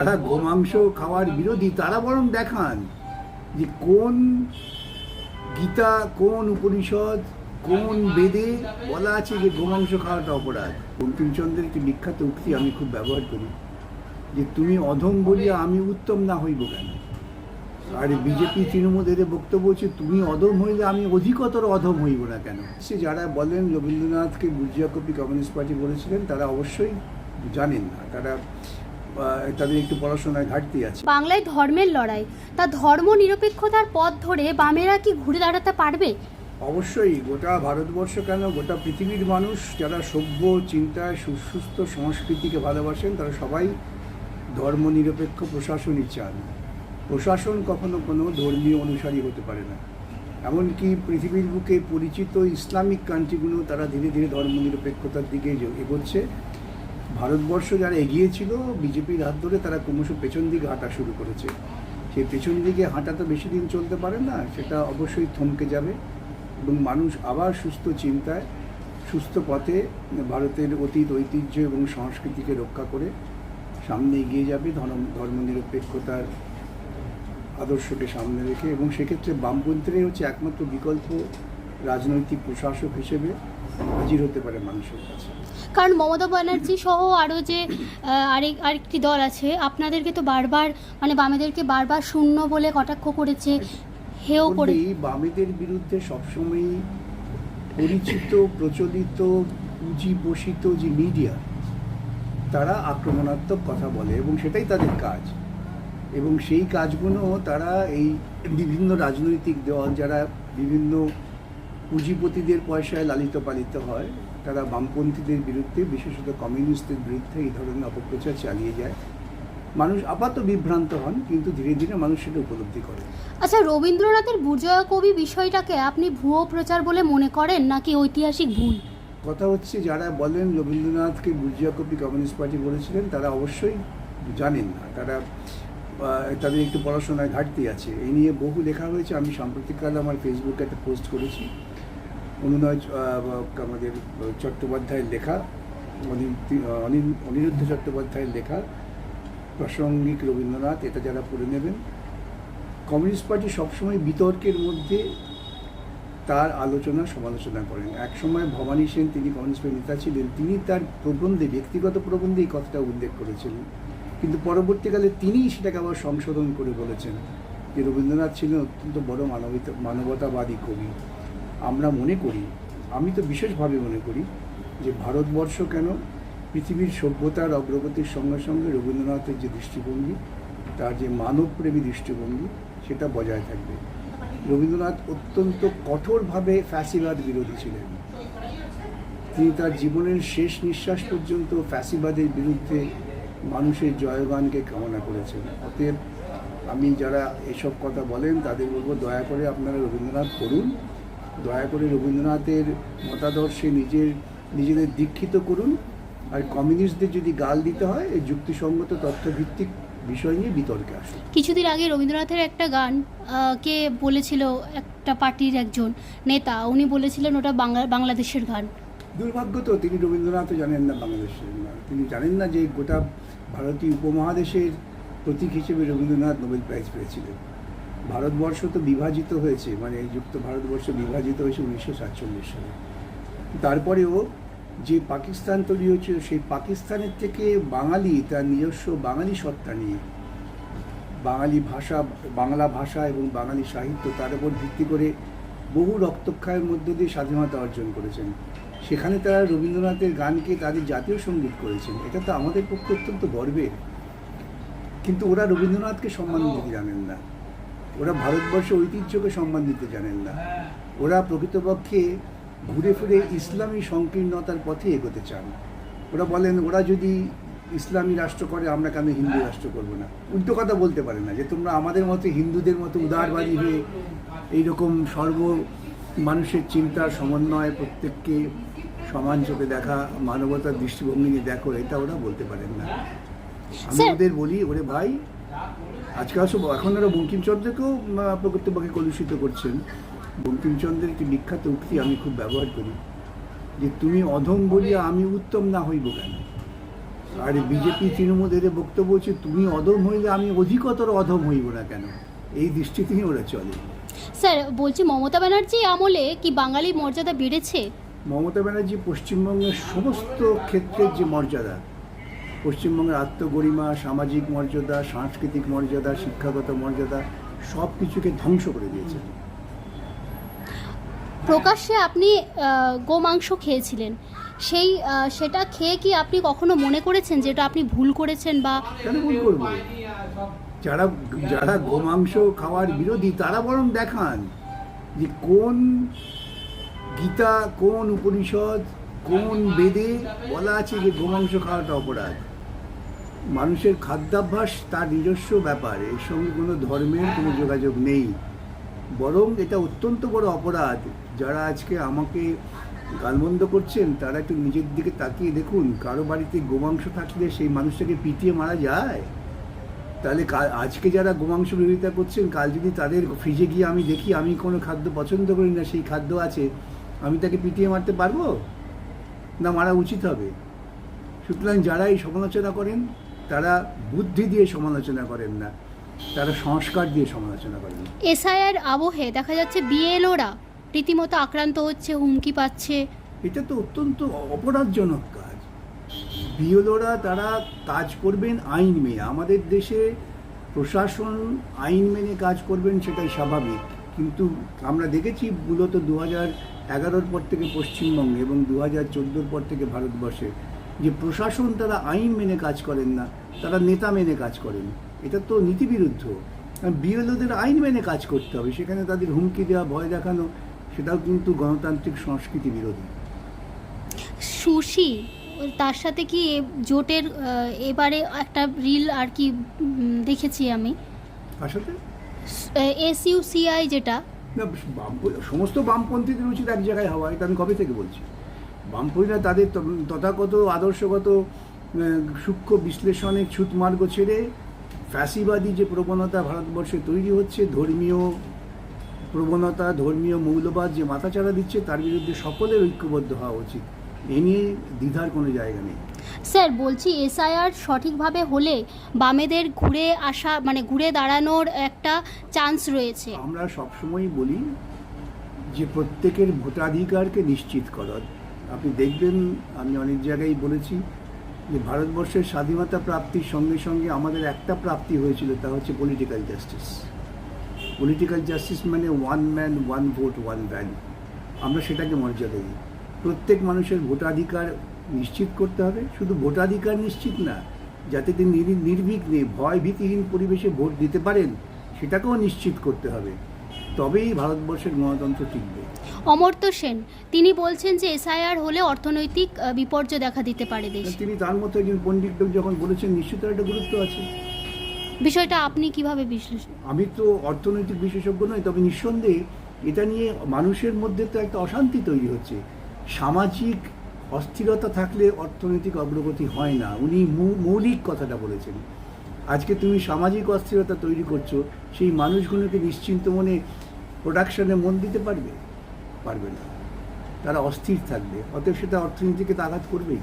যারা গোমাংস খাওয়ার বিরোধী, তারা বরং দেখান যে কোন গীতা, কোন উপনিষদ, কোন বেদে বলা আছে যে গোমাংস খাওয়াটা অপরাধ। বঙ্কিমচন্দ্রের একটি বিখ্যাত উক্তি আমি খুব ব্যবহার করি, যে তুমি অধম বলিয়া আমি উত্তম না হইব কেন? আর বিজেপি তৃণমূল এদের বক্তব্য হচ্ছে, তুমি অধম হইলে আমি অধিকতর অধম হইব না কেন? সে যারা বলেন, রবীন্দ্রনাথকে বুর্জিয়া কপি কমিউনিস্ট পার্টি বলেছিলেন, তারা অবশ্যই জানেন না। তারা তাদের একটু পড়াশোনায় ঘাটতি আছে। বাংলায় ধর্মের লড়াই তা ধর্ম নিরপেক্ষতার পথ ধরে বামেরা কি ঘুরে দাঁড়াতে পারবে? অবশ্যই গোটা ভারতবর্ষ কেন? গোটা পৃথিবীর মানুষ যারা সভ্য চিন্তায় সুস্থ সংস্কৃতিকে ভালোবাসেন তারা সবাই ধর্মনিরপেক্ষ প্রশাসনই চান। প্রশাসন কখনো কোনো ধর্মীয় অনুসারী হতে পারে না। এমনকি পৃথিবীর বুকে পরিচিত ইসলামিক কান্ট্রিগুলো তারা ধীরে ধীরে ধর্মনিরপেক্ষতার দিকে এগো- এগোচ্ছে। ভারতবর্ষ যারা এগিয়েছিল, বিজেপির হাত ধরে তারা ক্রমশ পেছন দিকে হাঁটা শুরু করেছে। সেই পেছন দিকে হাঁটা তো বেশি দিন চলতে পারে না, সেটা অবশ্যই থমকে যাবে এবং মানুষ আবার সুস্থ চিন্তায়, সুস্থ পথে ভারতের অতীত, ঐতিহ্য এবং সংস্কৃতিকে রক্ষা করে সামনে এগিয়ে যাবে, ধর্ম, ধর্মনিরপেক্ষতার আদর্শকে সামনে রেখে এবং সেক্ষেত্রে বামপন্থীরাই হচ্ছে একমাত্র বিকল্প রাজনৈতিক প্রশাসক হিসেবে হাজির হতে পারে মানুষের কাছে। কারণ মমতা ব্যানার্জি সহ আরও যে আরেক আরেকটি দল আছে আপনাদেরকে তো বারবার মানে বামেদেরকে বারবার শূন্য বলে কটাক্ষ করেছে হেও করে। এই বামেদের বিরুদ্ধে সবসময়ই পরিচিত প্রচলিত পুঁজিবসিত যে মিডিয়া তারা আক্রমণাত্মক কথা বলে এবং সেটাই তাদের কাজ। এবং সেই কাজগুলো তারা এই বিভিন্ন রাজনৈতিক দল যারা বিভিন্ন পুঁজিপতিদের পয়সায় লালিত পালিত হয়। তারা বামপন্থীদের বিরুদ্ধে বিশেষত কমিউনিস্টদের বিরুদ্ধে এই ধরনের অপপ্রচার চালিয়ে যায়। মানুষ আপাত বিভ্রান্ত হন কিন্তু ধীরে ধীরে মানুষ সেটা উপলব্ধি করে। আচ্ছা রবীন্দ্রনাথের বুর্জয়া কবি বিষয়টাকে আপনি ভুয়ো প্রচার বলে মনে করেন নাকি ঐতিহাসিক ভুল? কথা হচ্ছে যারা বলেন রবীন্দ্রনাথকে বুর্জিয়া কবি কমিউনিস্ট পার্টি বলেছিলেন তারা অবশ্যই জানেন না। তারা তাদের একটু পড়াশোনায় ঘাটতি আছে। এই নিয়ে বহু লেখা হয়েছে আমি সাম্প্রতিককালে আমার ফেসবুকে একটা পোস্ট করেছি। অনুনয় আমাদের চট্টোপাধ্যায়ের লেখা অনিরুদ্ধ চট্টোপাধ্যায়ের লেখা, প্রাসঙ্গিক রবীন্দ্রনাথ, এটা যারা পড়ে নেবেন। কমিউনিস্ট পার্টি সবসময় বিতর্কের মধ্যে তার আলোচনা, সমালোচনা করেন। একসময় ভবানী সেন তিনি কমিউনিস্ট নেতা ছিলেন, তিনি তার প্রবন্ধে, ব্যক্তিগত প্রবন্ধে এই কথাটা উল্লেখ করেছিলেন কিন্তু পরবর্তীকালে তিনিই সেটাকে আবার সংশোধন করে বলেছেন যে রবীন্দ্রনাথ ছিলেন অত্যন্ত বড় মানবিত, মানবতাবাদী কবি। আমরা মনে করি, আমি তো বিশেষভাবে মনে করি, যে ভারতবর্ষ কেন পৃথিবীর সভ্যতার অগ্রগতির সঙ্গে সঙ্গে রবীন্দ্রনাথের যে দৃষ্টিভঙ্গি, তার যে মানবপ্রেমী দৃষ্টিভঙ্গি, সেটা বজায় থাকবে। রবীন্দ্রনাথ অত্যন্ত কঠোরভাবে ফ্যাসিবাদ বিরোধী ছিলেন। তিনি তার জীবনের শেষ নিঃশ্বাস পর্যন্ত ফ্যাসিবাদের বিরুদ্ধে মানুষের জয়গানকে কামনা করেছেন। অতএব আমি যারা এসব কথা বলেন, তাদের বলব দয়া করে আপনারা রবীন্দ্রনাথ পড়ুন। দয়া করে রবীন্দ্রনাথের মতাদর্শে নিজের নিজেদের দীক্ষিত করুন আর কমিউনিস্টদের যদি গাল দিতে হয় এই যুক্তিসঙ্গত তথ্যভিত্তিক বিষয় নিয়ে বিতর্কে আসুন। কিছুদিন আগে রবীন্দ্রনাথের একটা গান কে বলেছিল একটা পার্টির একজন নেতা উনি বলেছিলেন ওটা বাংলা বাংলাদেশের গান। দুর্ভাগ্য তো তিনি রবীন্দ্রনাথও জানেন না বাংলাদেশের তিনি জানেন না যে গোটা ভারতীয় উপমহাদেশের প্রতীক হিসেবে রবীন্দ্রনাথ নোবেল প্রাইজ পেয়েছিলেন। ভারতবর্ষ তো বিভাজিত হয়েছে মানে যুক্ত ভারতবর্ষ বিভাজিত হয়েছে উনিশশো সাতচল্লিশ সালে। তারপরেও যে পাকিস্তান তৈরি হয়েছিল, সেই পাকিস্তানের থেকে বাঙালি, তার নিজস্ব বাঙালি সত্তা নিয়ে, বাঙালি ভাষা, বাংলা ভাষা এবং বাঙালি সাহিত্য, তার উপর ভিত্তি করে বহু রক্তক্ষয়ের মধ্য দিয়ে স্বাধীনতা অর্জন করেছেন। সেখানে তারা রবীন্দ্রনাথের গানকে তাদের জাতীয় সংগীত করেছেন। এটা তো আমাদের পক্ষে অত্যন্ত গর্বের। কিন্তু ওরা রবীন্দ্রনাথকে সম্মান দিতে জানেন না। ওরা ভারতবর্ষের ঐতিহ্যকে সম্মান দিতে জানেন না। ওরা প্রকৃতপক্ষে ঘুরে ফিরে ইসলামী সংকীর্ণতার পথে এগোতে চান। ওরা বলেন ওরা যদি ইসলামী রাষ্ট্র করে আমরা কেন হিন্দু রাষ্ট্র করব না? উল্টো কথা বলতে পারে না যে তোমরা আমাদের মতো হিন্দুদের মতো উদারবাদী হয়ে এইরকম সর্ব মানুষের চিন্তার সমন্বয় প্রত্যেককে সমান চোখে দেখা মানবতার দৃষ্টিভঙ্গি নিয়ে দেখো এটা ওরা বলতে পারেন না। আমি ওদের বলি ওরে ভাই আজকাল সব এখন ওরা বঙ্কিমচন্দ্রকেও প্রকৃতপক্ষে কলুষিত করছেন। বঙ্কিমচন্দ্রের একটি বিখ্যাত উক্তি আমি খুব ব্যবহার করি যে তুমি অধম বলিয়া আমি উত্তম না হইব কেন? আর বিজেপি তৃণমূল এদের বক্তব্য হচ্ছে তুমি অধম হইলে আমি অধিকতর অধম হইব না কেন? এই দৃষ্টিতেই ওরা চলে। স্যার বলছি মমতা ব্যানার্জি আমলে কি বাঙালি মর্যাদা বেড়েছে? মমতা ব্যানার্জি পশ্চিমবঙ্গের সমস্ত ক্ষেত্রের যে মর্যাদা পশ্চিমবঙ্গের আত্মগরিমা সামাজিক মর্যাদা সাংস্কৃতিক মর্যাদা শিক্ষাগত মর্যাদা সব কিছুকে ধ্বংস করে দিয়েছে। প্রকাশ্যে আপনি গোমাংস খেয়েছিলেন। সেই সেটা খেয়ে কি আপনি কখনো মনে করেছেন যেটা আপনি ভুল করেছেন বা কেন ভুল করব? যারা যারা গোমাংস খাওয়ার বিরোধী তারা বরং দেখান যে কোন গীতা কোন উপনিষদ কোন বেদে বলা আছে যে গোমাংস খাওয়াটা অপরাধ। মানুষের খাদ্যাভ্যাস তার নিজস্ব ব্যাপার। এর সঙ্গে কোনো ধর্মের কোনো যোগাযোগ নেই। বরং এটা অত্যন্ত বড় অপরাধ। যারা আজকে আমাকে গালমন্দ করছেন, তারা একটু নিজের দিকে তাকিয়ে দেখুন, কারও বাড়িতে গোমাংস থাকলে সেই মানুষটাকে পিটিয়ে মারা যায়? তাহলে আজকে যারা গোমাংস বিরোধিতা করছেন, কাল যদি তাদের ফ্রিজে গিয়ে আমি দেখি আমি কোনো খাদ্য পছন্দ করি না, সেই খাদ্য আছে, আমি তাকে পিটিয়ে মারতে পারব? না মারা উচিত হবে? সুতরাং যারা এই সমালোচনা করেন তারা বুদ্ধি দিয়ে সমালোচনা করেন না তারা সংস্কার দিয়ে সমালোচনা করেন এসআইআর আবহে দেখা যাচ্ছে বিএলওরা রীতিমতো আক্রান্ত হচ্ছে হুমকি পাচ্ছে। এটা তো অত্যন্ত অপরাধজনক কাজ। বিএলওরা তারা কাজ করবেন আইন মেনে। আমাদের দেশে প্রশাসন আইন মেনে কাজ করবেন সেটাই স্বাভাবিক। কিন্তু আমরা দেখেছি মূলত দু হাজার এগারোর পর থেকে পশ্চিমবঙ্গে এবং দু হাজার চোদ্দোর পর থেকে ভারতবর্ষে যে প্রশাসন তারা আইন মেনে কাজ করেন না তারা নেতা মেনে কাজ করেন। এটা তো নীতিবিরুদ্ধ। বিএলওদের আইন মেনে কাজ করতে হবে সেখানে তাদের হুমকি দেওয়া ভয় দেখানো সেটাও কিন্তু গণতান্ত্রিক সংস্কৃতি বিরোধী। সুশি তার সাথে কি জোটের এবারে একটা রিল আর কি দেখেছি আমি। তার সাথে? এস ইউ সিআই যেটা সমস্ত বামপন্থীদের উচিত এক জায়গায় হওয়া এটা আমি কবে থেকে বলছি? বামপন্থীরা তাদের তথাগত আদর্শগত সূক্ষ্ম বিশ্লেষণে ছুতমার্গ ছেড়ে ফ্যাসিবাদী যে প্রবণতা ভারতবর্ষে তৈরি হচ্ছে ধর্মীয় প্রবণতা ধর্মীয় মৌলবাদ যে মাথাচাড়া দিচ্ছে তার বিরুদ্ধে সকলের ঐক্যবদ্ধ হওয়া উচিত। এ নিয়ে দ্বিধার কোনো জায়গা নেই। স্যার বলছি এসআইআর সঠিকভাবে হলে বামেদের ঘুরে আসা মানে ঘুরে দাঁড়ানোর একটা চান্স রয়েছে। আমরা সবসময়ই বলি যে প্রত্যেকের ভোটাধিকারকে নিশ্চিত করার আপনি দেখবেন, আমি অনেক জায়গায় বলেছি যে ভারতবর্ষের স্বাধীনতা প্রাপ্তির সঙ্গে সঙ্গে আমাদের একটা প্রাপ্তি হয়েছিল, তা হচ্ছে পলিটিক্যাল জাস্টিস পলিটিক্যাল জাস্টিস মানে one man one vote one value আমরা সেটাকে মর্যাদা দিই। প্রত্যেক মানুষের ভোটাধিকার নিশ্চিত করতে হবে। শুধু ভোটাধিকার নিশ্চিত না, যাতে তিনি নির- নির্বিঘ্নে ভয় ভীতিহীন পরিবেশে ভোট দিতে পারেন, সেটাকেও নিশ্চিত করতে হবে। তবেই ভারতবর্ষের গণতন্ত্র টিকবে। অমর্ত্য সেন তিনি বলছেন যে এসআইআর হলে অর্থনৈতিক বিপর্যয় দেখা দিতে পারে দেশে। তিনি তার মতো একজন পণ্ডিত লোক যখন বলেছেন নিশ্চিত একটা গুরুত্ব আছে। বিষয়টা আপনি কীভাবে বিশ্লেষণ আমি তো অর্থনৈতিক বিশেষজ্ঞ নই তবে নিঃসন্দেহে এটা নিয়ে মানুষের মধ্যে তো একটা অশান্তি তৈরি হচ্ছে। সামাজিক অস্থিরতা থাকলে অর্থনৈতিক অগ্রগতি হয় না। উনি মৌলিক কথাটা বলেছেন। আজকে তুমি সামাজিক অস্থিরতা তৈরি করছ সেই মানুষগুলোকে নিশ্চিন্ত মনে প্রোডাকশনে মন দিতে পারবে? পারবে না। তারা অস্থির থাকবে। অতএব সেটা অর্থনীতিকে তো আঘাত করবেই।